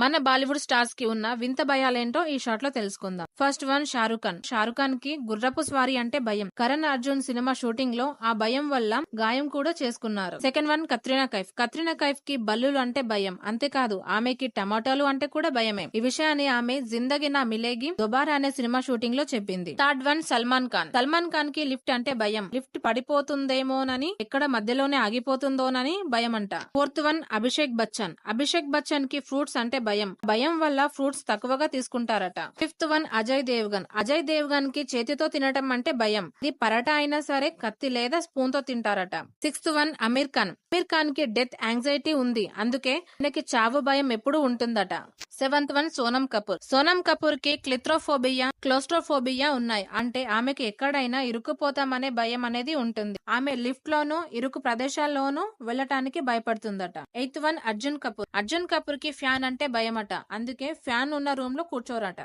మన బాలీవుడ్ స్టార్స్కి ఉన్న వింత భయాలేంటో ఈ షాట్లో తెలుసుకుందాం. First one Shahrukh Khan. Shahrukh ఖాన్కి గుర్రపు స్వారీ అంటే భయం. కరణ్ అర్జున్ సినిమా షూటింగ్లో ఆ భయం వల్ల గాయం కూడా చేసుకున్నారు. Second one Katrina Kaif. Katrina కైఫ్కి బల్లులు అంటే భయం. అంతేకాదు ఆమెకి టమాటాలు అంటే కూడా భయమే. ఈ విషయాన్ని ఆమె జిందగి నా మిలేగి దుబారా అనే సినిమా షూటింగ్లో చెప్పింది. Third one Salman Khan. Salman ఖాన్కి లిఫ్ట్ అంటే భయం. లిఫ్ట్ పడిపోతుందేమోనని ఎక్కడ మధ్యలోనే ఆగిపోతుందోనని భయం అంట ఫోర్త్ వన్ అభిషేక్ బచ్చన్. అభిషేక్ బచ్చన్కి ఫ్రూట్స్ అంటే భయం. భయం వల్ల ఫ్రూట్స్ తక్కువగా తీసుకుంటారట. Fifth one Ajay Devgan. Ajay దేవ్గన్కి చేతితో తినటం అంటే భయం. ఇది పరాటా అయినా సరే కత్తి లేదా స్పూన్తో తింటారట. Sixth one Aamir Khan. Aamir ఖాన్కి డెత్ యాంగ్జైటీ ఉంది. అందుకే ఆయనకి చావు భయం ఎప్పుడు ఉంటుందట. Seventh one Sonam Kapoor. Sonam కపూర్కి క్లిత్రోఫోబియా క్లోస్ట్రోఫోబియా ఉన్నాయి. అంటే ఆమెకి ఎక్కడైనా ఇరుక్కుపోతామనే భయం అనేది ఉంటుంది. ఆమె లిఫ్ట్ లోనూ ఇరుకు ప్రదేశాల్లోనూ వెళ్ళటానికి భయపడుతుందట. Eighth one Arjun Kapoor. Arjun కపూర్కి ఫ్యాన్ అంటే భయమట. అందుకే ఫ్యాన్ ఉన్న రూమ్లో కూర్చోరట.